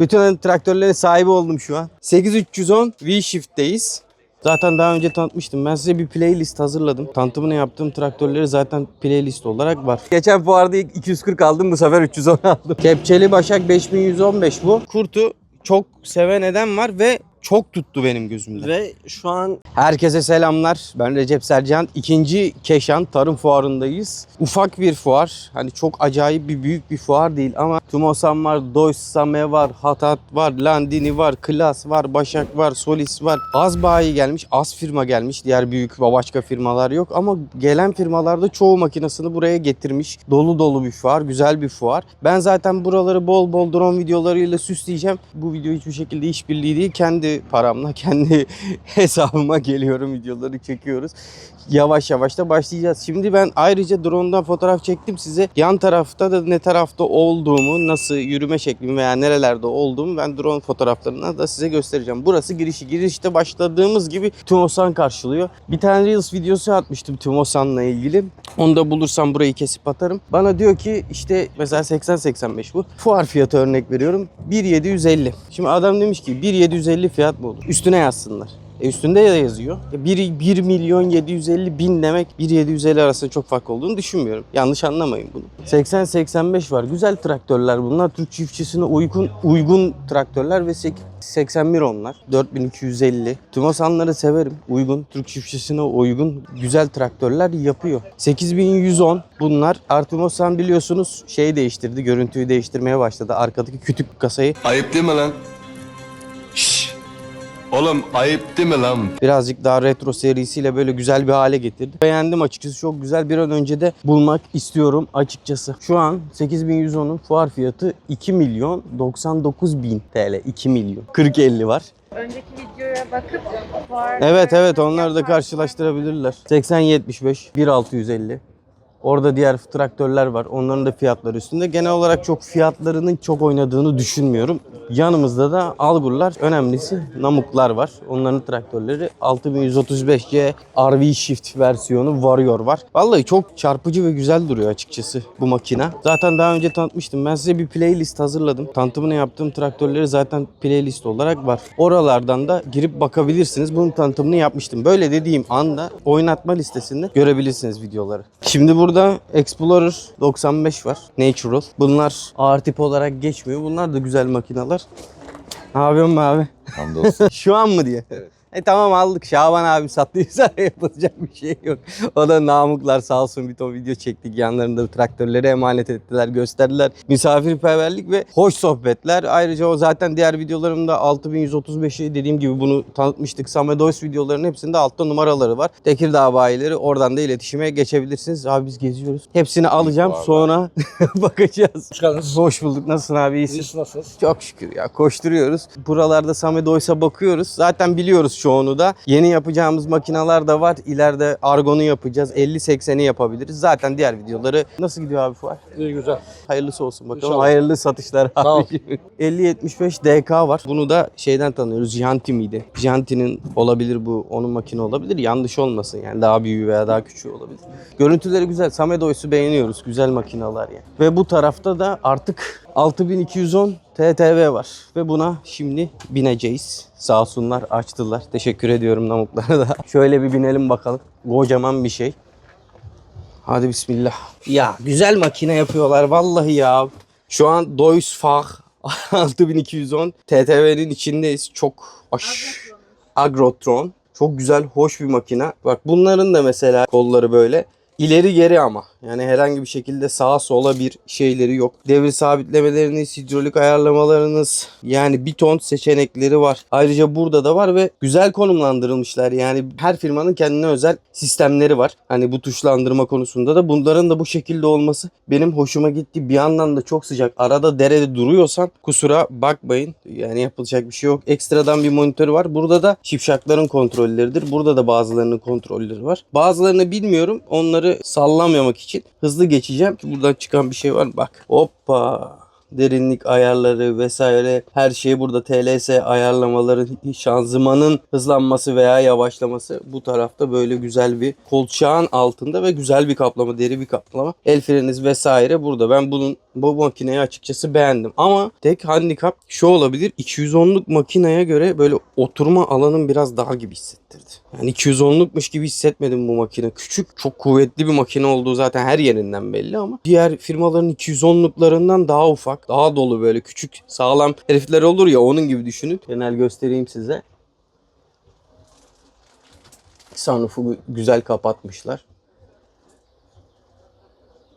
Bütün traktörlerin sahibi oldum şu an. 8310 V-Shift'teyiz. Zaten daha önce tanıtmıştım. Ben size bir playlist hazırladım. Tanıtımını yaptığım traktörleri zaten playlist olarak var. Geçen fuarda 240 aldım. Bu sefer 310 aldım. Kepçeli Başak 5115 bu. Kurtu çok seven eden var ve çok tuttu benim gözümde. Ve şu an Herkese selamlar. Ben Recep Sercan. İkinci Keşan Tarım Fuarı'ndayız. Ufak bir fuar. Hani çok acayip bir büyük bir fuar değil ama Tumosan var, Doysame var, Hatat var, Landini var, Klas var, Başak var, Solis var. Az bayi gelmiş, az firma gelmiş. Diğer büyük başka firmalar yok ama gelen firmalarda çoğu makinesini buraya getirmiş. Dolu dolu bir fuar, güzel bir fuar. Ben zaten buraları bol bol drone videolarıyla süsleyeceğim. Bu video hiçbir şekilde işbirliği değil. Kendi paramla, kendi hesabıma geliyorum videoları çekiyoruz. Yavaş yavaş da başlayacağız. Şimdi ben ayrıca drone'dan fotoğraf çektim size. Yan tarafta da ne tarafta olduğumu, nasıl yürüme şeklimi veya nerelerde olduğumu ben drone fotoğraflarına da size göstereceğim. Burası girişi. Girişte başladığımız gibi Tumosan karşılıyor. Bir tane Reels videosu atmıştım Tumosan'la ilgili. Onu da bulursam burayı kesip atarım. Bana diyor ki işte mesela 80-85 bu. Fuar fiyatı örnek veriyorum. 1750. Şimdi adam demiş ki 1750 fiyat mı olur? Üstüne yazsınlar. E üstünde de yazıyor. 1, 1 milyon 750 bin demek 1 750 arasında çok fark olduğunu düşünmüyorum. Yanlış anlamayın bunu. 80-85 var. Güzel traktörler bunlar. Türk çiftçisine uygun uygun traktörler ve 81 onlar. 4250. Tumosanları severim. Uygun. Türk çiftçisine uygun güzel traktörler yapıyor. 8110 bunlar. Artumosan biliyorsunuz şey değiştirdi. Görüntüyü değiştirmeye başladı. Arkadaki kütük kasayı Ayıp değil mi lan? Oğlum ayıp değil mi lan? birazcık daha retro serisiyle böyle güzel bir hale getirdi. Beğendim açıkçası çok güzel bir an önce de bulmak istiyorum açıkçası. Şu an 8110'un fuar fiyatı 2 milyon 99 bin TL. 2 milyon. 40-50 var. Önceki videoya bakıp var. Evet evet onları da karşılaştırabilirler. 80-75 1650. Orada diğer traktörler var. Onların da fiyatları üstünde. Genel olarak çok fiyatlarının çok oynadığını düşünmüyorum. Yanımızda da Algurlar, önemlisi Namuklar var. Onların traktörleri 6135C RV Shift versiyonu Warrior var. Vallahi çok çarpıcı ve güzel duruyor açıkçası bu makina. Zaten daha önce tanıtmıştım. Ben size bir playlist hazırladım. Tanıtımını yaptığım traktörleri zaten playlist olarak var. Oralardan da girip bakabilirsiniz. Bunun tanıtımını yapmıştım. Böyle dediğim anda oynatma listesinde görebilirsiniz videoları. Şimdi burada Explorer 95 var. Natural. Bunlar ağır tip olarak geçmiyor. Bunlar da güzel makineler. Ne yapıyorsun be abi? Hamdolsun. Şu an mı diye. E tamam aldık. Şaban abi sattıysa yapılacak bir şey yok. O da namuklar sağ olsun bir ton video çektik. Yanlarında traktörleri emanet ettiler, gösterdiler. Misafirperverlik ve hoş sohbetler. Ayrıca o zaten diğer videolarımda 6135'i dediğim gibi bunu tanıtmıştık. Samedois videolarının hepsinde altta numaraları var. Tekirdağ bayileri oradan da iletişime geçebilirsiniz. Abi biz geziyoruz. Hepsini alacağım sonra bakacağız. hoş geldiniz. Hoş bulduk. Nasılsın abi? İyisin? Siz nasılsınız? Çok şükür ya koşturuyoruz. Buralarda Samedois'a bakıyoruz. Zaten biliyoruz çoğunu da. Yeni yapacağımız makineler de var. İleride Argon'u yapacağız. 50-80'i yapabiliriz. Zaten diğer videoları nasıl gidiyor abi fuar? İyi güzel. Hayırlısı olsun bakalım. İnşallah. Hayırlı satışlar abi. 50-75 DK var. Bunu da şeyden tanıyoruz. Gianti miydi? Gianti'nin olabilir bu. Onun makine olabilir. Yanlış olmasın yani. Daha büyüğü veya daha küçüğü olabilir. Görüntüleri güzel. Samedois'u beğeniyoruz. Güzel makineler yani. Ve bu tarafta da artık 6210 TTV var. Ve buna şimdi bineceğiz. Sağ olsunlar açtılar. Teşekkür ediyorum namuklara da. Şöyle bir binelim bakalım. Kocaman bir şey. Hadi bismillah. Ya güzel makine yapıyorlar vallahi ya. Şu an Deutschfach 6210 TTV'nin içindeyiz. Çok aş Agrotron. Çok güzel, hoş bir makine. Bak bunların da mesela kolları böyle. İleri geri ama. Yani herhangi bir şekilde sağa sola bir şeyleri yok. Devir sabitlemeleriniz, hidrolik ayarlamalarınız yani bir ton seçenekleri var. Ayrıca burada da var ve güzel konumlandırılmışlar. Yani her firmanın kendine özel sistemleri var. Hani bu tuşlandırma konusunda da bunların da bu şekilde olması benim hoşuma gitti. Bir yandan da çok sıcak. Arada derede duruyorsan kusura bakmayın. Yani yapılacak bir şey yok. Ekstradan bir monitörü var. Burada da şipşakların kontrolleridir. Burada da bazılarının kontrolleri var. Bazılarını bilmiyorum. Onları sallamamak için hızlı geçeceğim. Buradan çıkan bir şey var? Bak. Hoppa derinlik ayarları vesaire her şey burada TLS ayarlamaları şanzımanın hızlanması veya yavaşlaması bu tarafta böyle güzel bir kolçağın altında ve güzel bir kaplama deri bir kaplama el freniniz vesaire burada ben bunun bu makineyi açıkçası beğendim. Ama tek handikap şu olabilir. 210'luk makineye göre böyle oturma alanım biraz dar gibi hissettirdi. Yani 210'lukmuş gibi hissetmedim bu makine. Küçük, çok kuvvetli bir makine olduğu zaten her yerinden belli ama diğer firmaların 210'luklarından daha ufak, daha dolu böyle küçük, sağlam herifler olur ya onun gibi düşünün. Genel göstereyim size. Sunroof'u güzel kapatmışlar.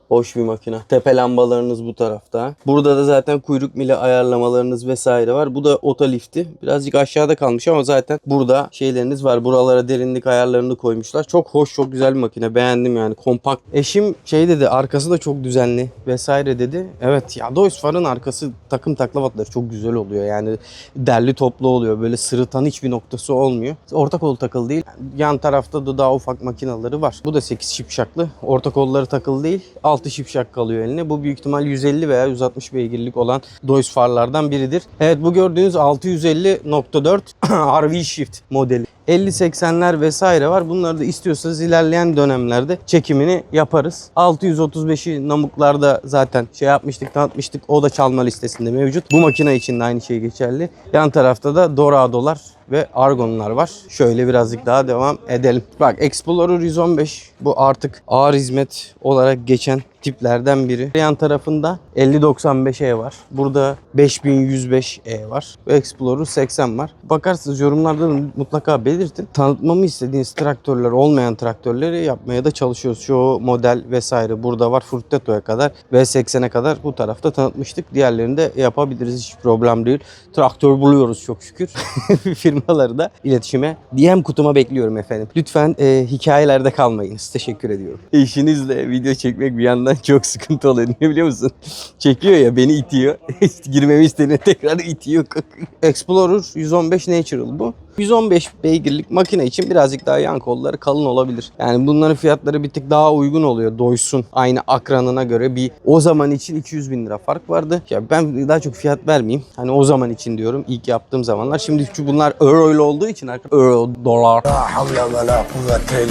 Hoş bir makine. Tepe lambalarınız bu tarafta. Burada da zaten kuyruk mili ayarlamalarınız vesaire var. Bu da otolifti. Birazcık aşağıda kalmış ama zaten burada şeyleriniz var. Buralara derinlik ayarlarını koymuşlar. Çok hoş, çok güzel bir makine. Beğendim yani. Kompakt. Eşim şey dedi, arkası da çok düzenli vesaire dedi. Evet ya Deutz Fahr'ın arkası takım taklavatları çok güzel oluyor. Yani derli toplu oluyor. Böyle sırıtan hiçbir noktası olmuyor. Orta kol takılı değil. Yan tarafta da daha ufak makinaları var. Bu da 8 şipşaklı. Orta kolları takılı değil. 6 şipşak kalıyor eline. Bu büyük ihtimal 150 veya 160 beygirlik olan Deutz farlardan biridir. Evet bu gördüğünüz 650.4 RV Shift modeli. 50-80'ler vesaire var. Bunları da istiyorsanız ilerleyen dönemlerde çekimini yaparız. 635'i namuklarda zaten şey yapmıştık, tanıtmıştık. O da çalma listesinde mevcut. Bu makine için de aynı şey geçerli. Yan tarafta da Dorado'lar ve Argon'lar var. Şöyle birazcık daha devam edelim. Bak Explorer 115 bu artık ağır hizmet olarak geçen tiplerden biri. Yan tarafında 5095E var. Burada 5105E var. Explorer 80 var. Bakarsınız yorumlarda da mutlaka belirtin. Tanıtmamı istediğiniz traktörler olmayan traktörleri yapmaya da çalışıyoruz. Şu model vesaire burada var. Frutteto'ya kadar ve 80'e kadar bu tarafta tanıtmıştık. Diğerlerini de yapabiliriz. Hiç problem değil. Traktör buluyoruz çok şükür. Firmaları da iletişime DM kutuma bekliyorum efendim. Lütfen e, hikayelerde kalmayınız. Teşekkür ediyorum. Eşinizle video çekmek bir yandan çok sıkıntı oluyor. Niye biliyor musun? Çekiyor ya beni itiyor. Girmemi istediğine tekrar itiyor. Explorer 115 Natural bu. 115 beygirlik makine için birazcık daha yan kolları kalın olabilir. Yani bunların fiyatları bir tık daha uygun oluyor. Doysun aynı akranına göre bir o zaman için 200 bin lira fark vardı. Ya ben daha çok fiyat vermeyeyim. Hani o zaman için diyorum ilk yaptığım zamanlar. Şimdi çünkü bunlar euro ile olduğu için euro, dolar.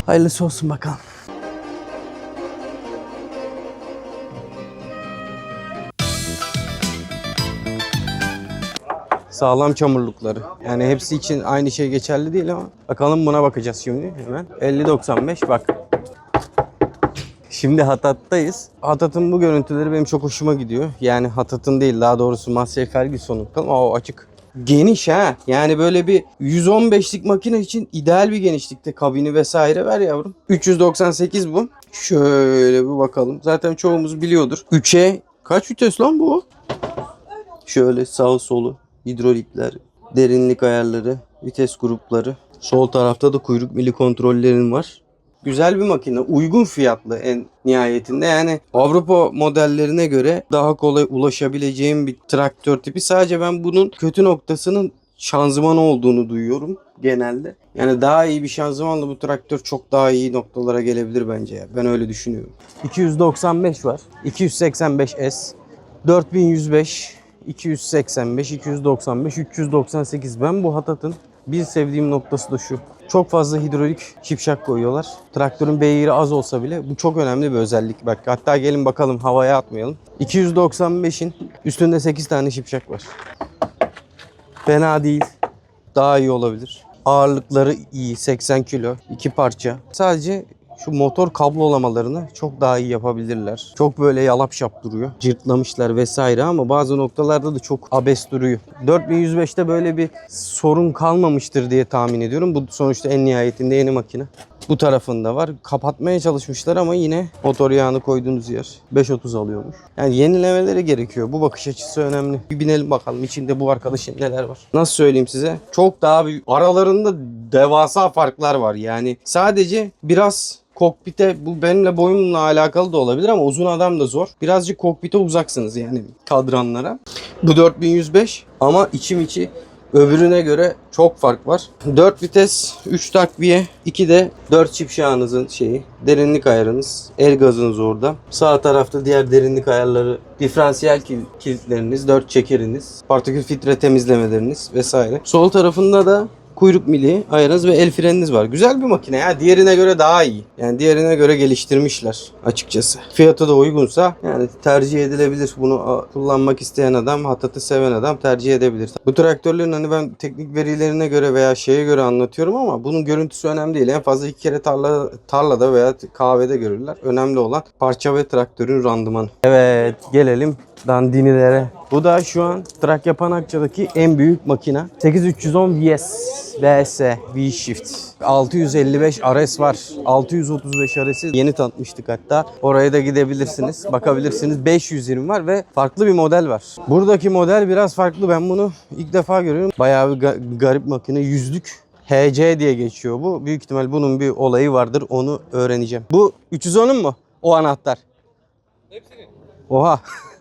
Hayırlısı olsun bakalım. Sağlam çamurlukları. Yani hepsi için aynı şey geçerli değil ama bakalım buna bakacağız şimdi hemen. 50-95 bak. Şimdi Hatat'tayız. Hatat'ın bu görüntüleri benim çok hoşuma gidiyor. Yani Hatat'ın değil daha doğrusu Massey Ferguson'un. Bakalım o açık. Geniş ha. Yani böyle bir 115'lik makine için ideal bir genişlikte kabini vesaire ver yavrum. 398 bu. Şöyle bir bakalım. Zaten çoğumuz biliyordur. 3'e kaç vites lan bu? Şöyle sağ solu hidrolikler, derinlik ayarları, vites grupları. Sol tarafta da kuyruk mili kontrollerin var. Güzel bir makine. Uygun fiyatlı en nihayetinde. Yani Avrupa modellerine göre daha kolay ulaşabileceğim bir traktör tipi. Sadece ben bunun kötü noktasının şanzıman olduğunu duyuyorum genelde. Yani daha iyi bir şanzımanla bu traktör çok daha iyi noktalara gelebilir bence ya. Ben öyle düşünüyorum. 295 var. 285S. 4105 285, 295, 398. Ben bu Hatat'ın bir sevdiğim noktası da şu. Çok fazla hidrolik şipşak koyuyorlar. Traktörün beygiri az olsa bile bu çok önemli bir özellik. Bak hatta gelin bakalım havaya atmayalım. 295'in üstünde 8 tane şipşak var. Fena değil. Daha iyi olabilir. Ağırlıkları iyi. 80 kilo. iki parça. Sadece şu motor kablolamalarını çok daha iyi yapabilirler. Çok böyle yalap şap duruyor. Cırtlamışlar vesaire ama bazı noktalarda da çok abes duruyor. 4105'te böyle bir sorun kalmamıştır diye tahmin ediyorum. Bu sonuçta en nihayetinde yeni makine. Bu tarafında var. Kapatmaya çalışmışlar ama yine motor yağını koyduğunuz yer 5.30 alıyormuş. Yani yenilemeleri gerekiyor. Bu bakış açısı önemli. Bir binelim bakalım içinde bu arkadaşın neler var. Nasıl söyleyeyim size? Çok daha büyük. Aralarında devasa farklar var. Yani sadece biraz kokpite bu benimle boyumla alakalı da olabilir ama uzun adam da zor. Birazcık kokpite uzaksınız yani kadranlara. Bu 4105 ama içim içi öbürüne göre çok fark var. 4 vites, 3 takviye, 2 de 4 çift şahınızın şeyi, derinlik ayarınız, el gazınız orada. Sağ tarafta diğer derinlik ayarları, diferansiyel kil- kilitleriniz, 4 çekeriniz, partikül filtre temizlemeleriniz vesaire. Sol tarafında da kuyruk mili ayarınız ve el freniniz var. Güzel bir makine ya. Diğerine göre daha iyi. Yani diğerine göre geliştirmişler açıkçası. Fiyatı da uygunsa yani tercih edilebilir. Bunu kullanmak isteyen adam, hatatı seven adam tercih edebilir. Bu traktörlerin hani ben teknik verilerine göre veya şeye göre anlatıyorum ama bunun görüntüsü önemli değil. En fazla iki kere tarla, tarlada veya kahvede görürler. Önemli olan parça ve traktörün randımanı. Evet gelelim dandinilere. Bu da şu an Trakya Panakça'daki en büyük makina. 8310 VS, VS, V-Shift. 655 RS var. 635 RS'i yeni tanıtmıştık hatta. Oraya da gidebilirsiniz. Bakabilirsiniz. 520 var ve farklı bir model var. Buradaki model biraz farklı. Ben bunu ilk defa görüyorum. Bayağı bir ga- garip makine. Yüzlük HC diye geçiyor bu. Büyük ihtimal bunun bir olayı vardır. Onu öğreneceğim. Bu 310'un mu? O anahtar. Oha.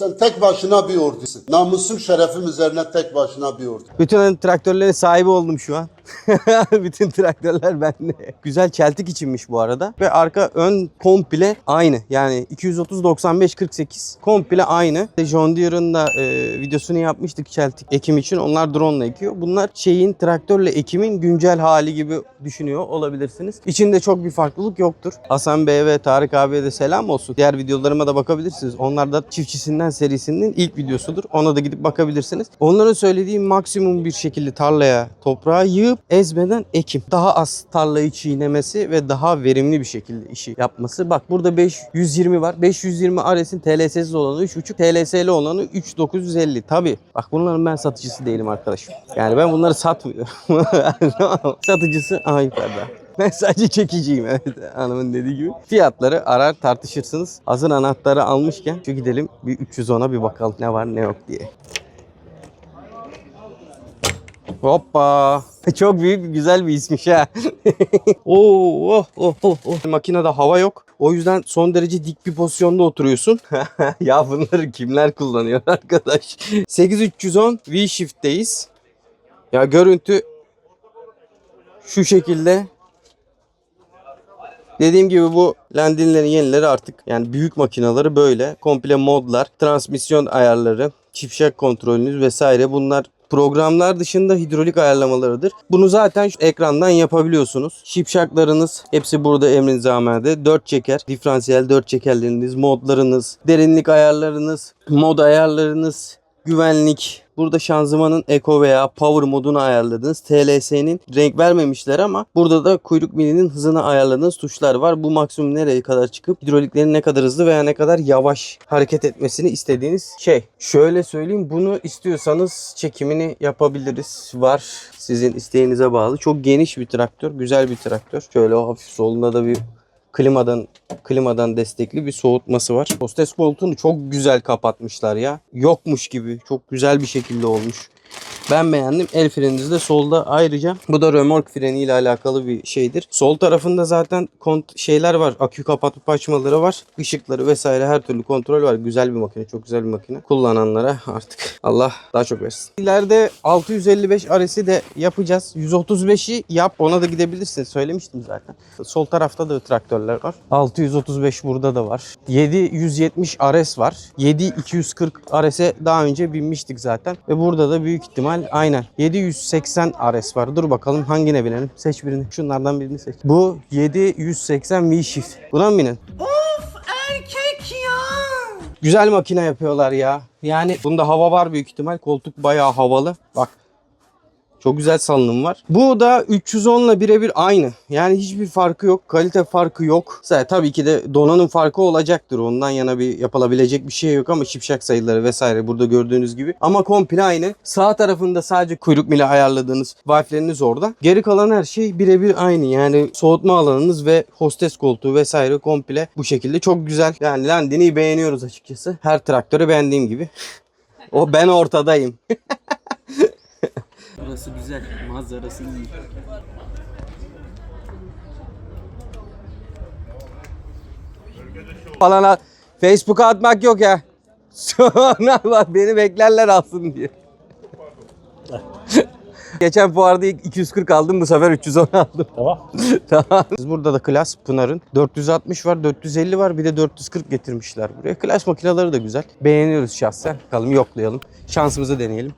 Sen tek başına bir ordusun. Namusum şerefim üzerine tek başına bir ordu. Bütün traktörlerin sahibi oldum şu an. Bütün traktörler bende. Güzel çeltik içinmiş bu arada. Ve arka ön komple aynı. Yani 230 95 48 komple aynı. John Deere'ın da e, videosunu yapmıştık çeltik ekim için. Onlar drone ile ekiyor. Bunlar şeyin traktörle ekimin güncel hali gibi düşünüyor olabilirsiniz. İçinde çok bir farklılık yoktur. Hasan Bey ve Tarık abiye de selam olsun. Diğer videolarıma da bakabilirsiniz. Onlar da çiftçisinden serisinin ilk videosudur. Ona da gidip bakabilirsiniz. Onların söylediği maksimum bir şekilde tarlaya toprağı yığıp ezmeden ekim. Daha az tarlayı çiğnemesi ve daha verimli bir şekilde işi yapması. Bak burada 520 var. 520 Ares'in TLS'siz olanı 3.5, TLS'li olanı 3950. Tabi. Bak bunların ben satıcısı değilim arkadaşım. Yani ben bunları satmıyorum. Satıcısı yukarıda. Ben sadece çekiciyim evet hanımın dediği gibi. Fiyatları arar tartışırsınız. Hazır anahtarı almışken şu gidelim bir 310'a bir bakalım ne var ne yok diye. Hoppa. Çok büyük güzel bir ismiş ha. Oo, oh, oh, oh, oh. Makinede hava yok. O yüzden son derece dik bir pozisyonda oturuyorsun. ya bunları kimler kullanıyor arkadaş? 8310 V Shift'teyiz. Ya görüntü şu şekilde. Dediğim gibi bu Landinlerin yenileri artık yani büyük makinaları böyle. Komple modlar, transmisyon ayarları, çiftşak kontrolünüz vesaire bunlar programlar dışında hidrolik ayarlamalarıdır. Bunu zaten şu ekrandan yapabiliyorsunuz. Şipşaklarınız hepsi burada emrinize amade. 4 çeker, diferansiyel 4 çekerleriniz, modlarınız, derinlik ayarlarınız, mod ayarlarınız, güvenlik. Burada şanzımanın Eco veya Power modunu ayarladınız. TLS'nin renk vermemişler ama burada da kuyruk milinin hızını ayarladığınız tuşlar var. Bu maksimum nereye kadar çıkıp hidroliklerin ne kadar hızlı veya ne kadar yavaş hareket etmesini istediğiniz şey. Şöyle söyleyeyim bunu istiyorsanız çekimini yapabiliriz. Var sizin isteğinize bağlı. Çok geniş bir traktör. Güzel bir traktör. Şöyle o hafif solunda da bir klimadan klimadan destekli bir soğutması var. Hostes koltuğunu çok güzel kapatmışlar ya. Yokmuş gibi. Çok güzel bir şekilde olmuş. Ben beğendim. El freniniz de solda ayrıca. Bu da römork freni ile alakalı bir şeydir. Sol tarafında zaten kont şeyler var. Akü kapatıp açmaları var. Işıkları vesaire her türlü kontrol var. Güzel bir makine. Çok güzel bir makine. Kullananlara artık Allah daha çok versin. İleride 655 RS'i de yapacağız. 135'i yap. Ona da gidebilirsin. Söylemiştim zaten. Sol tarafta da traktörler var. 635 burada da var. 770 RS var. 7240 RS'e daha önce binmiştik zaten. Ve burada da büyük ihtimal aynen 780 RS var. Dur bakalım hangine binelim. Seç birini. Şunlardan birini seç. Bu 780 V Shift. Buna mı binin? Güzel makine yapıyorlar ya. Yani bunda hava var büyük ihtimal. Koltuk bayağı havalı. Bak çok güzel salınım var. Bu da 310 ile birebir aynı. Yani hiçbir farkı yok. Kalite farkı yok. Zaten tabii ki de donanım farkı olacaktır. Ondan yana bir yapılabilecek bir şey yok ama şipşak sayıları vesaire burada gördüğünüz gibi. Ama komple aynı. Sağ tarafında sadece kuyruk mili ayarladığınız valfleriniz orada. Geri kalan her şey birebir aynı. Yani soğutma alanınız ve hostes koltuğu vesaire komple bu şekilde. Çok güzel. Yani Landini'yi beğeniyoruz açıkçası. Her traktörü beğendiğim gibi. O ben ortadayım. Burası güzel. Manzarası iyi. Falan al- Facebook'a atmak yok ya. Sonra bak beni beklerler alsın diye. Geçen fuarda ilk 240 aldım bu sefer 310 aldım. Tamam. tamam. Burada da klas Pınar'ın 460 var, 450 var bir de 440 getirmişler buraya. Klas makineleri de güzel. Beğeniyoruz şahsen. Bakalım yoklayalım. Şansımızı deneyelim.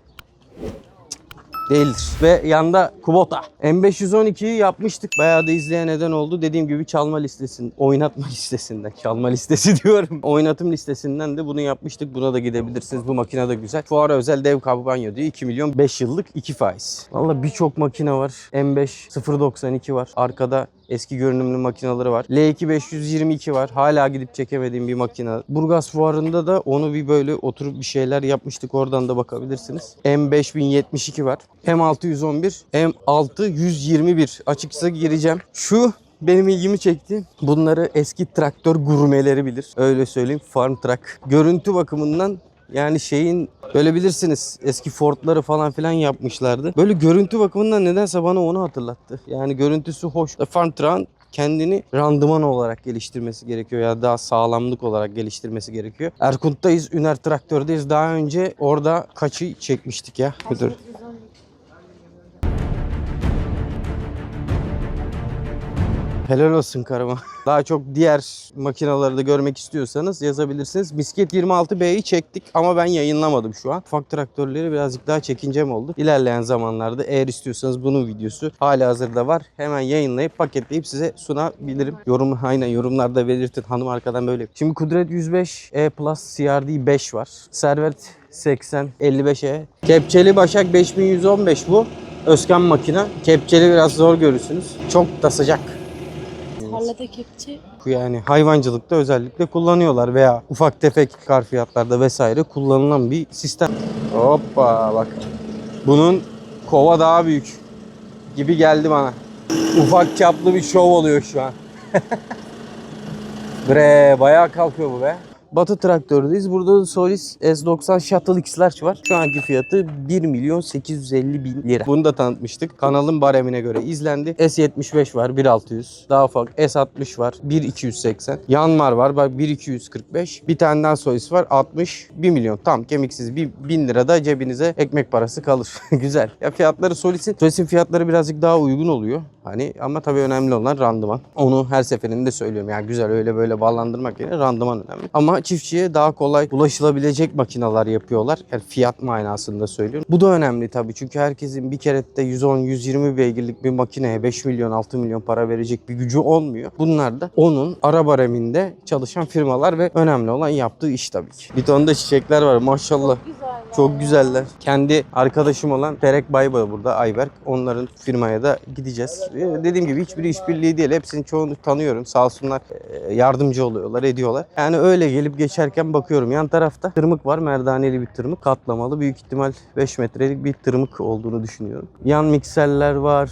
Değildir. Ve yanda Kubota. M512'yi yapmıştık. Bayağı da izleyen neden oldu. Dediğim gibi çalma listesinden, oynatma listesinden, çalma listesi diyorum. Oynatım listesinden de bunu yapmıştık. Buna da gidebilirsiniz. Bu makine de güzel. Fuara özel dev kampanyo diyor. 2 milyon 5 yıllık 2 faiz. Valla birçok makine var. M5 092 var. Arkada eski görünümlü makineleri var. L2 522 var. Hala gidip çekemediğim bir makine. Burgaz fuarında da onu bir böyle oturup bir şeyler yapmıştık. Oradan da bakabilirsiniz. M5072 var. M611, M621. Açıkçası gireceğim. Şu benim ilgimi çekti. Bunları eski traktör gurmeleri bilir. Öyle söyleyeyim. Farm truck. Görüntü bakımından yani şeyin böyle bilirsiniz eski Ford'ları falan filan yapmışlardı. Böyle görüntü bakımından nedense bana onu hatırlattı. Yani görüntüsü hoş. Farm truck'ın kendini randıman olarak geliştirmesi gerekiyor ya daha sağlamlık olarak geliştirmesi gerekiyor. Erkunt'tayız, Üner Traktör'deyiz. Daha önce orada kaçı çekmiştik ya? Dur. Helal olsun karıma. Daha çok diğer makinaları da görmek istiyorsanız yazabilirsiniz. Misket 26B'yi çektik ama ben yayınlamadım şu an. Ufak traktörleri birazcık daha çekincem oldu. İlerleyen zamanlarda eğer istiyorsanız bunun videosu hala hazırda var. Hemen yayınlayıp paketleyip size sunabilirim. Yorum aynen yorumlarda belirtin. Hanım arkadan böyle. Şimdi Kudret 105 E Plus CRD 5 var. Servet 80 55E. Kepçeli Başak 5115 bu. Özkan makine. Kepçeli biraz zor görürsünüz. Çok da sıcak. Tarlada kepçe Yani hayvancılıkta özellikle kullanıyorlar veya ufak tefek kar fiyatlarda vesaire kullanılan bir sistem. Hoppa bak. Bunun kova daha büyük gibi geldi bana. Ufak çaplı bir şov oluyor şu an. Bre bayağı kalkıyor bu be. Batı traktördeyiz. Burada da Solis S90 Shuttle X-Large var. Şu anki fiyatı 1 milyon 850 bin lira. Bunu da tanıtmıştık. Kanalın baremine göre izlendi. S75 var 1600. Daha ufak S60 var 1280. Yanmar var bak 1245. Bir tane daha Solis var 60 1 milyon. Tam kemiksiz 1000 lira da cebinize ekmek parası kalır. Güzel. Ya fiyatları Solis'in Solis'in fiyatları birazcık daha uygun oluyor. Hani ama tabii önemli olan randıman. Onu her seferinde söylüyorum. Yani güzel öyle böyle bağlandırmak yerine randıman önemli. Ama çiftçiye daha kolay ulaşılabilecek makineler yapıyorlar. Yani fiyat manasında söylüyorum. Bu da önemli tabii. Çünkü herkesin bir kerette 110-120 beygirlik bir makineye 5 milyon 6 milyon para verecek bir gücü olmuyor. Bunlar da onun ara bareminde çalışan firmalar ve önemli olan yaptığı iş tabii ki. Bir ton da çiçekler var maşallah. Çok güzeller. Kendi arkadaşım olan Terek Bayba burada Ayberk. Onların firmaya da gideceğiz. Ee, Dediğim gibi hiçbiri işbirliği değil. Hepsini çoğunu tanıyorum. Sağ olsunlar e, yardımcı oluyorlar, ediyorlar. Yani öyle gelip geçerken bakıyorum. Yan tarafta tırmık var. Merdaneli bir tırmık. Katlamalı. Büyük ihtimal 5 metrelik bir tırmık olduğunu düşünüyorum. Yan mikserler var.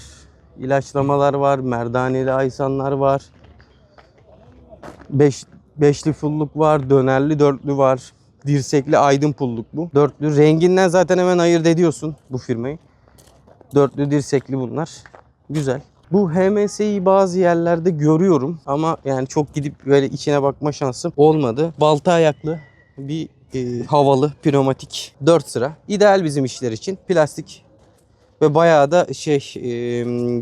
ilaçlamalar var. Merdaneli aysanlar var. 5 beşli pulluk var, dönerli dörtlü var. Dirsekli aydın pulluk bu. Dörtlü renginden zaten hemen ayırt ediyorsun bu firmayı. Dörtlü dirsekli bunlar. Güzel. Bu HMS'yi bazı yerlerde görüyorum ama yani çok gidip böyle içine bakma şansım olmadı. Balta ayaklı bir e, havalı pneumatik 4 sıra. İdeal bizim işler için. Plastik ve bayağı da şey e,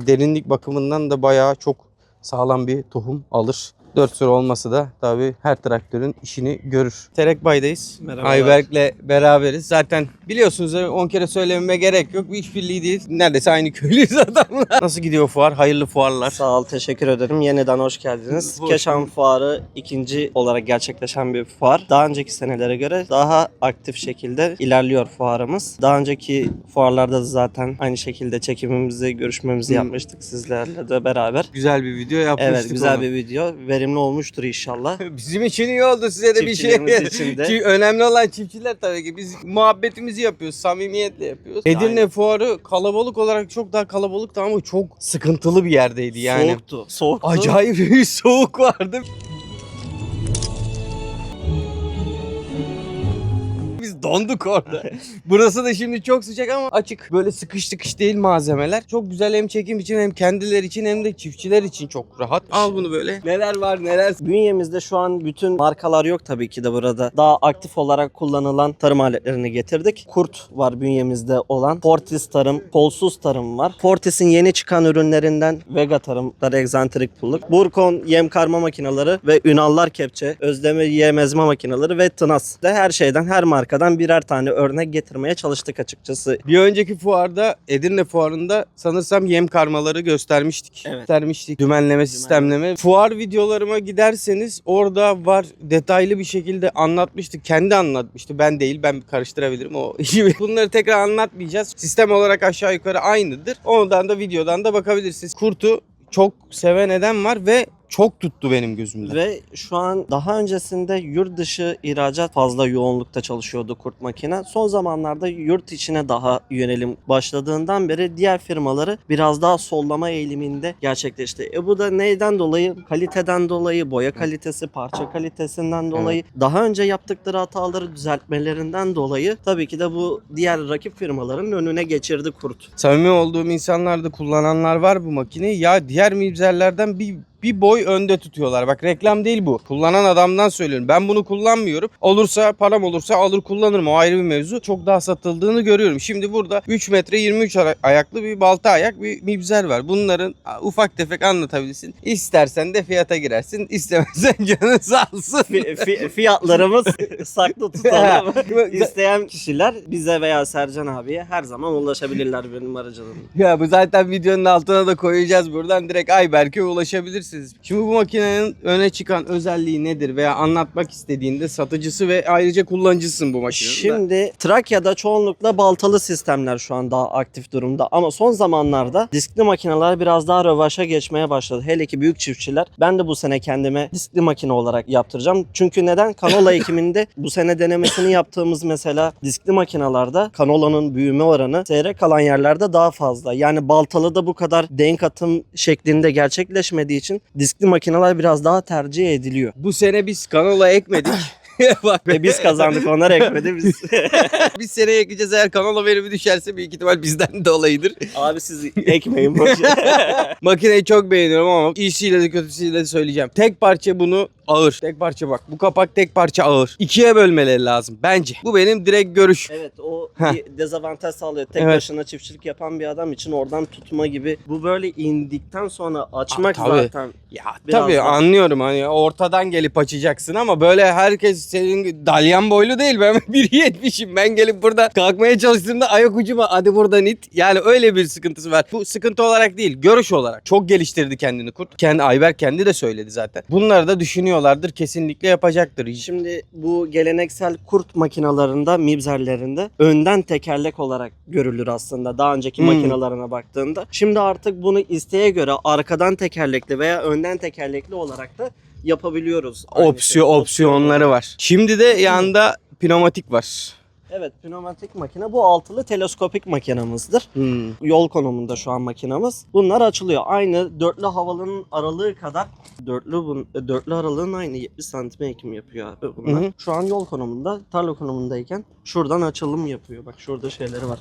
derinlik bakımından da bayağı çok sağlam bir tohum alır. 4 sıra olması da tabii her traktörün işini görür. Terek Bay'dayız. Merhabalar. Ayberk'le beraberiz. Zaten biliyorsunuz 10 kere söylememe gerek yok. Bir işbirliği değil. Neredeyse aynı köylüyüz adamlar. Nasıl gidiyor fuar? Hayırlı fuarlar. Sağ ol, teşekkür ederim. Yeniden hoş geldiniz. Hoş Keşan Fuarı ikinci olarak gerçekleşen bir fuar. Daha önceki senelere göre daha aktif şekilde ilerliyor fuarımız. Daha önceki fuarlarda da zaten aynı şekilde çekimimizi, görüşmemizi yapmıştık sizlerle de beraber. Güzel bir video yapmıştık. Evet, güzel onu. bir video. Verimli olmuştur inşallah. Bizim için iyi oldu size de bir şey. Çiftçilerimiz için de. Ki önemli olan çiftçiler tabii ki. Biz muhabbetimizi yapıyoruz, samimiyetle yapıyoruz. Edirne Aynen. fuarı kalabalık olarak çok daha kalabalıktı ama çok sıkıntılı bir yerdeydi yani. Soğuktu. Soğuktu. Acayip bir soğuk vardı. Biz donduk orada. Burası da şimdi çok sıcak ama açık. Böyle sıkış tıkış değil malzemeler. Çok güzel hem çekim için hem kendileri için hem de çiftçiler için çok rahat. Al bunu böyle. Neler var neler. Bünyemizde şu an bütün markalar yok tabii ki de burada. Daha aktif olarak kullanılan tarım aletlerini getirdik. Kurt var bünyemizde olan. Fortis tarım, kolsuz tarım var. Fortis'in yeni çıkan ürünlerinden Vega tarımlar, egzantrik pulluk. Burkon yem karma makineleri ve Ünallar kepçe, Özdemir yem ezme makineleri ve Tınas. De her şeyden, her markadan birer tane örnek getirmeye çalıştık açıkçası. Bir önceki fuarda Edirne fuarında sanırsam yem karmaları göstermiştik. Evet. Göstermiştik. Dümenleme, sistemleme. Fuar videolarıma giderseniz orada var detaylı bir şekilde anlatmıştık. Kendi anlatmıştı. Ben değil. Ben karıştırabilirim o işi. Bunları tekrar anlatmayacağız. Sistem olarak aşağı yukarı aynıdır. Ondan da videodan da bakabilirsiniz. Kurtu çok seven eden var ve çok tuttu benim gözümde. Ve şu an daha öncesinde yurt dışı ihracat fazla yoğunlukta çalışıyordu kurt makine. Son zamanlarda yurt içine daha yönelim başladığından beri diğer firmaları biraz daha sollama eğiliminde gerçekleşti. E bu da neyden dolayı? Kaliteden dolayı, boya kalitesi, parça kalitesinden dolayı, daha önce yaptıkları hataları düzeltmelerinden dolayı tabii ki de bu diğer rakip firmaların önüne geçirdi kurt. Samimi olduğum insanlar da kullananlar var bu makineyi. Ya diğer mibzerlerden bir bir boy önde tutuyorlar. Bak reklam değil bu. Kullanan adamdan söylüyorum. Ben bunu kullanmıyorum. Olursa param olursa alır kullanırım. O ayrı bir mevzu. Çok daha satıldığını görüyorum. Şimdi burada 3 metre 23 ara- ayaklı bir balta ayak bir mibzer var. Bunların ufak tefek anlatabilirsin. İstersen de fiyata girersin. İstemezsen canın fi- fiyatlarımız saklı tutalım. İsteyen kişiler bize veya Sercan abiye her zaman ulaşabilirler benim aracılığımla. Ya bu zaten videonun altına da koyacağız buradan direkt Ayberk'e ulaşabilirsiniz. Şimdi bu makinenin öne çıkan özelliği nedir veya anlatmak istediğinde satıcısı ve ayrıca kullanıcısın bu makinenin. Şimdi Trakya'da çoğunlukla baltalı sistemler şu an daha aktif durumda ama son zamanlarda diskli makineler biraz daha rövaşa geçmeye başladı. Hele ki büyük çiftçiler. Ben de bu sene kendime diskli makine olarak yaptıracağım. Çünkü neden? Kanola ekiminde bu sene denemesini yaptığımız mesela diskli makinalarda kanolanın büyüme oranı seyrek kalan yerlerde daha fazla. Yani baltalı da bu kadar denk atım şeklinde gerçekleşmediği için diskli makineler biraz daha tercih ediliyor. Bu sene biz kanola ekmedik. Bak Ve biz kazandık onlar ekmedi biz. biz sene ekeceğiz eğer kanola verimi düşerse büyük ihtimal bizden dolayıdır. Abi siz ekmeyin boşu. Makineyi çok beğeniyorum ama iyisiyle de kötüsüyle de söyleyeceğim. Tek parça bunu ağır. Tek parça bak. Bu kapak tek parça ağır. İkiye bölmeleri lazım bence. Bu benim direkt görüş. Evet o Heh. bir dezavantaj sağlıyor. Tek Evet. başına çiftçilik yapan bir adam için oradan tutma gibi. Bu böyle indikten sonra açmak tabii. zaten. Ya Biraz tabii daha. anlıyorum hani ortadan gelip açacaksın ama böyle herkes senin dalyan boylu değil ben 1.70'im ben gelip burada kalkmaya çalıştığımda ayak ucuma hadi buradan it yani öyle bir sıkıntısı var. Bu sıkıntı olarak değil görüş olarak çok geliştirdi kendini kurt. Kendi Ayber kendi de söyledi zaten. Bunları da düşünüyorlardır kesinlikle yapacaktır. Şimdi bu geleneksel kurt makinalarında, mibzerlerinde önden tekerlek olarak görülür aslında daha önceki Hmm. makinalarına baktığında. Şimdi artık bunu isteğe göre arkadan tekerlekli veya önden tekerlekli olarak da yapabiliyoruz. Aynı Opsiyon şey. opsiyonları var. Şimdi de yanında pneumatik var. Evet, pneumatik makine bu altılı teleskopik makinamızdır. Hmm. yol konumunda şu an makinamız. Bunlar açılıyor. Aynı dörtlü havalının aralığı kadar dörtlü bun, e, dörtlü aralığın aynı 70 santime ekim yapıyor abi bunlar. Hı hı. Şu an yol konumunda, tarla konumundayken şuradan açılım yapıyor. Bak şurada şeyleri var.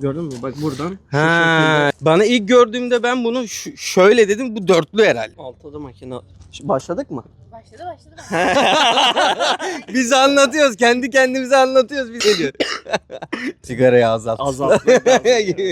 Gördün mü? Bak buradan Ha, bana ilk gördüğümde ben bunu şöyle dedim bu dörtlü herhalde. altılı makine. Başladık mı? Başladı başladı. başladı. Biz anlatıyoruz. Kendi kendimize anlatıyoruz. Biz ne diyor? Sigarayı azalt. Lazım.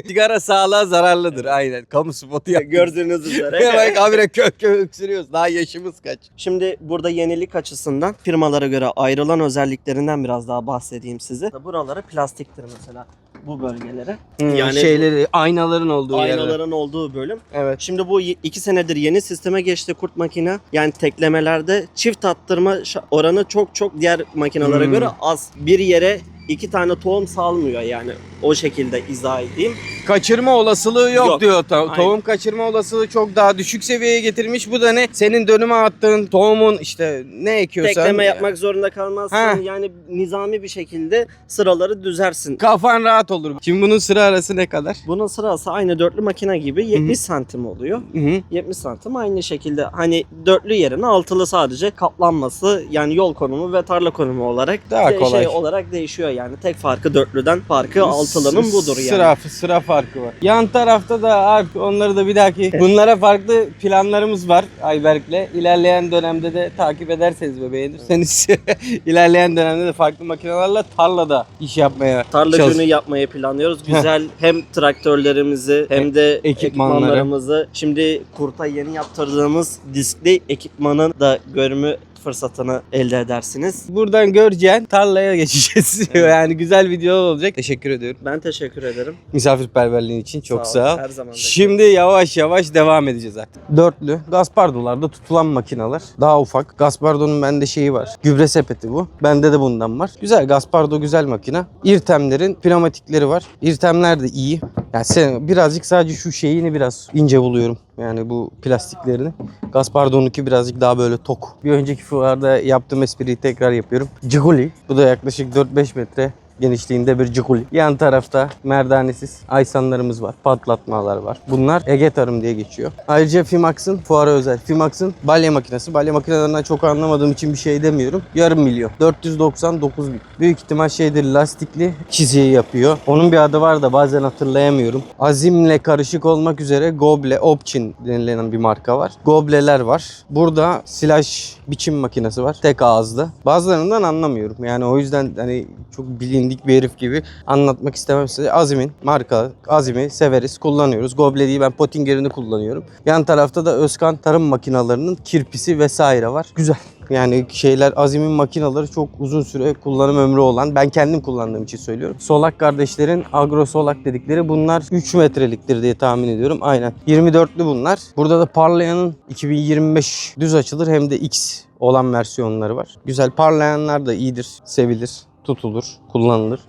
Sigara sağlığa zararlıdır. Aynen. Kamu spotu yap. Gördüğünüz üzere. Bak habire kök kök öksürüyoruz. Daha yaşımız kaç? Şimdi burada yenilik açısından firmalara göre ayrılan özelliklerinden biraz daha bahsedeyim size. Buraları plastiktir mesela bu bölgelere. Yani Yani- şeyleri aynaların olduğu yerler. Aynaların olduğu bölüm. Evet. Şimdi bu y- iki senedir yeni sisteme geçti kurt makine. Yani teklemelerde çift attırma şa- oranı çok çok diğer makinelere Hmm. göre az. Bir yere iki tane tohum salmıyor yani o şekilde izah edeyim. Kaçırma olasılığı yok, Yok. diyor. Aynen. tohum kaçırma olasılığı çok daha düşük seviyeye getirmiş. Bu da ne? Senin dönüme attığın tohumun işte ne ekiyorsan. Tekleme yapmak zorunda kalmazsın. Ha. Yani nizami bir şekilde sıraları düzersin. Kafan rahat olur. Şimdi bunun sıra arası ne kadar? Bunun sırası aynı dörtlü makine gibi 70 santim oluyor. Hı hı. 70 santim aynı şekilde hani dörtlü yerine altılı sadece kaplanması yani yol konumu ve tarla konumu olarak Daha de- kolay. şey olarak değişiyor yani tek farkı dörtlüden farkı altılının budur yani. Sıra, sıra farkı var. Yan tarafta da artık onları da bir dahaki bunlara farklı planlarımız var Ayberk'le. İlerleyen dönemde de takip ederseniz ve beğenirseniz ilerleyen dönemde de farklı makinelerle tarlada iş yapmaya Tarla çalış- günü yapmayı planlıyoruz. Güzel hem traktörlerimizi hem de Ekipmanları. ekipmanlarımızı. Şimdi kurta yeni yaptırdığımız diskli ekipmanın da görümü fırsatını elde edersiniz. Buradan göreceğin tarlaya geçeceğiz. yani güzel video olacak. Teşekkür ediyorum. Ben teşekkür ederim. Misafirperverliğin için çok sağ ol. Her zaman. Şimdi yavaş yavaş devam edeceğiz artık. Dörtlü Gaspardo'larda tutulan makineler. Daha ufak. Gaspardo'nun bende şeyi var. Gübre sepeti bu. Bende de bundan var. Güzel Gaspardo güzel makine. İrtemlerin pneumatikleri var. İrtemler de iyi. Yani sen birazcık sadece şu şeyini biraz ince buluyorum. Yani bu plastiklerini. Gaspardo'nunki birazcık daha böyle tok. Bir önceki fuarda yaptığım espriyi tekrar yapıyorum. Ciguli. Bu da yaklaşık 4-5 metre genişliğinde bir Ciguli. Yan tarafta merdanesiz aysanlarımız var. Patlatmalar var. Bunlar Ege Tarım diye geçiyor. Ayrıca Fimax'ın fuara özel. Fimax'ın balya makinesi. Balya makinelerinden çok anlamadığım için bir şey demiyorum. Yarım milyon. 499 bin. Büyük ihtimal şeydir lastikli çiziyi yapıyor. Onun bir adı var da bazen hatırlayamıyorum. Azimle karışık olmak üzere Goble Opchin denilen bir marka var. Gobleler var. Burada silaj biçim makinesi var. Tek ağızlı. Bazılarından anlamıyorum. Yani o yüzden hani çok bilindik bir herif gibi anlatmak istemem size. Azim'in marka. Azim'i severiz. Kullanıyoruz. Goble değil ben Pottinger'ini kullanıyorum. Yan tarafta da Özkan tarım makinalarının kirpisi vesaire var. Güzel. Yani şeyler Azim'in makinaları çok uzun süre kullanım ömrü olan ben kendim kullandığım için söylüyorum. Solak kardeşlerin agro solak dedikleri bunlar 3 metreliktir diye tahmin ediyorum. Aynen. 24'lü bunlar. Burada da parlayanın 2025 düz açılır hem de X olan versiyonları var. Güzel parlayanlar da iyidir, sevilir, tutulur, kullanılır.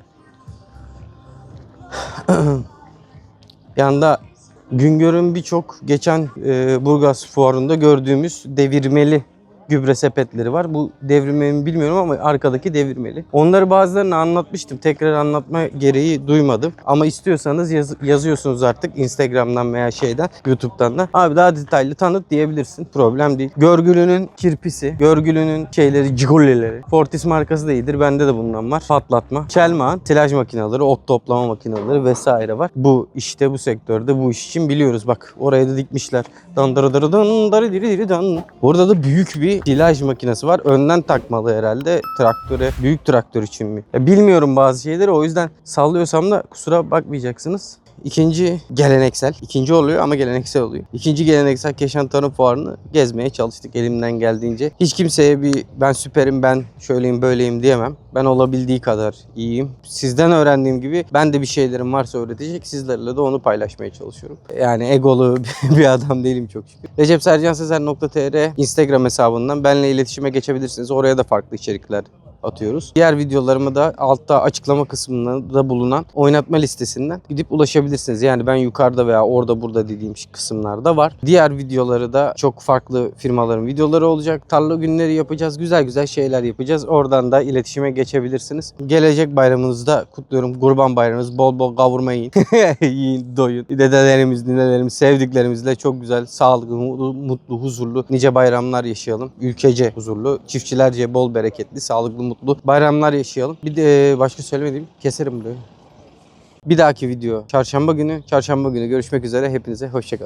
Yanda Güngör'ün birçok geçen e, Burgaz fuarında gördüğümüz devirmeli gübre sepetleri var. Bu devirmeli mi bilmiyorum ama arkadaki devirmeli. Onları bazılarını anlatmıştım. Tekrar anlatma gereği duymadım. Ama istiyorsanız yaz- yazıyorsunuz artık Instagram'dan veya şeyden, YouTube'dan da. Abi daha detaylı tanıt diyebilirsin. Problem değil. Görgülünün kirpisi, görgülünün şeyleri, cigolleleri. Fortis markası da iyidir. Bende de bundan var. Patlatma. Çelmağın silaj makineleri, ot toplama makineleri vesaire var. Bu işte bu sektörde bu iş için biliyoruz. Bak oraya da dikmişler. Dandara dara dan darı diri diri dan. Burada da büyük bir silaj makinesi var. Önden takmalı herhalde traktöre. Büyük traktör için mi? Ya bilmiyorum bazı şeyleri o yüzden sallıyorsam da kusura bakmayacaksınız. İkinci geleneksel. ikinci oluyor ama geleneksel oluyor. İkinci geleneksel Keşan Tarım Fuarı'nı gezmeye çalıştık elimden geldiğince. Hiç kimseye bir ben süperim ben şöyleyim böyleyim diyemem. Ben olabildiği kadar iyiyim. Sizden öğrendiğim gibi ben de bir şeylerim varsa öğretecek. Sizlerle de onu paylaşmaya çalışıyorum. Yani egolu bir adam değilim çok şükür. Recep Sercan Sezer.tr Instagram hesabından benimle iletişime geçebilirsiniz. Oraya da farklı içerikler atıyoruz. Diğer videolarımı da altta açıklama kısmında bulunan oynatma listesinden gidip ulaşabilirsiniz. Yani ben yukarıda veya orada burada dediğim kısımlarda var. Diğer videoları da çok farklı firmaların videoları olacak. Tarla günleri yapacağız. Güzel güzel şeyler yapacağız. Oradan da iletişime geçebilirsiniz. Gelecek bayramınızda kutluyorum. Kurban bayramınız. Bol bol kavurma yiyin. yiyin, doyun. Dedelerimiz, ninelerimiz, sevdiklerimizle çok güzel, sağlıklı, mutlu, huzurlu nice bayramlar yaşayalım. Ülkece huzurlu, çiftçilerce bol bereketli, sağlıklı, mutlu bayramlar yaşayalım. Bir de e, başka söylemediğim keserim burayı. Bir dahaki video çarşamba günü. Çarşamba günü görüşmek üzere. Hepinize hoşçakalın.